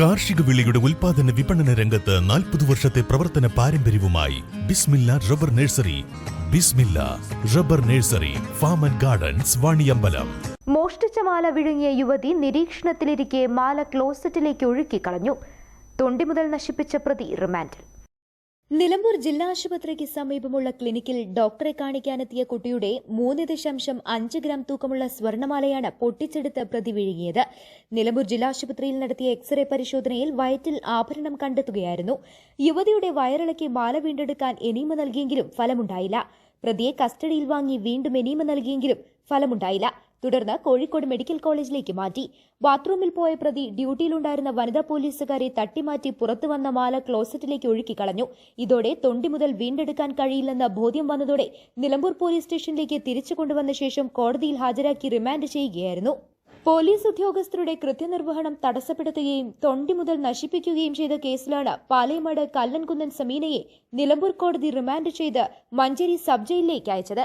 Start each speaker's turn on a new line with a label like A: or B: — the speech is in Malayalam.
A: കാർഷിക വിളിയുടെ ഉൽപാദന വിപണന രംഗത്ത് നാൽപ്പത് വർഷത്തെ പ്രവർത്തന പാരമ്പര്യവുമായി Bismilla rubber nursery. Bismilla rubber nursery farm and gardens Vaniyambalam.
B: മോഷ്ടിച്ച മാല വിഴുങ്ങിയ യുവതി നിരീക്ഷണത്തിലിരിക്കെ മാല ക്ലോസറ്റിലേക്ക് ഒഴുക്കി കളഞ്ഞു. തൊണ്ടി മുതൽ നശിപ്പിച്ച പ്രതി റിമാൻഡിൽ. നിലമ്പൂർ ജില്ലാ ആശുപത്രിക്ക് സമീപമുള്ള ക്ലിനിക്കിൽ ഡോക്ടറെ കാണിക്കാനെത്തിയ കുട്ടിയുടെ മൂന്ന് ദശാംശം അഞ്ച് ഗ്രാം തൂക്കമുള്ള സ്വർണമാലയാണ് പൊട്ടിച്ചെടുത്ത് പ്രതി വിഴുങ്ങിയത്. നിലമ്പൂർ ജില്ലാ ആശുപത്രിയിൽ നടത്തിയ എക്സ്റേ പരിശോധനയിൽ വയറ്റിൽ ആഭരണം കണ്ടെത്തുകയായിരുന്നു. യുവതിയുടെ വയറിളക്കി മാല വീണ്ടെടുക്കാൻ എനിമ നൽകിയെങ്കിലും ഫലമുണ്ടായില്ല. പ്രതിയെ കസ്റ്റഡിയിൽ വാങ്ങി വീണ്ടും എനിമ നൽകിയെങ്കിലും ഫലമുണ്ടായില്ല. തുടർന്ന് കോഴിക്കോട് മെഡിക്കൽ കോളേജിലേക്ക് മാറ്റി. ബാത്റൂമിൽ പോയ പ്രതി ഡ്യൂട്ടിയിലുണ്ടായിരുന്ന വനിതാ പോലീസുകാരെ തട്ടിമാറ്റി പുറത്തു വന്ന മാല ക്ലോസറ്റിലേക്ക് ഒഴുക്കി കളഞ്ഞു. ഇതോടെ തൊണ്ടി മുതൽ വീണ്ടെടുക്കാൻ കഴിയില്ലെന്ന ബോധ്യം വന്നതോടെ നിലമ്പൂർ പോലീസ് സ്റ്റേഷനിലേക്ക് തിരിച്ചു കൊണ്ടുവന്ന ശേഷം കോടതിയിൽ ഹാജരാക്കി റിമാൻഡ് ചെയ്യുകയായിരുന്നു. പോലീസ് ഉദ്യോഗസ്ഥരുടെ കൃത്യനിർവഹണം തടസ്സപ്പെടുത്തുകയും തൊണ്ടി മുതൽ നശിപ്പിക്കുകയും ചെയ്ത കേസിലാണ് പാലയമാട് കല്ലൻകുന്നൻ സമീനയെ നിലമ്പൂർ കോടതി റിമാൻഡ് ചെയ്ത് മഞ്ചേരി സബ് ജയിലിലേക്ക് അയച്ചത്.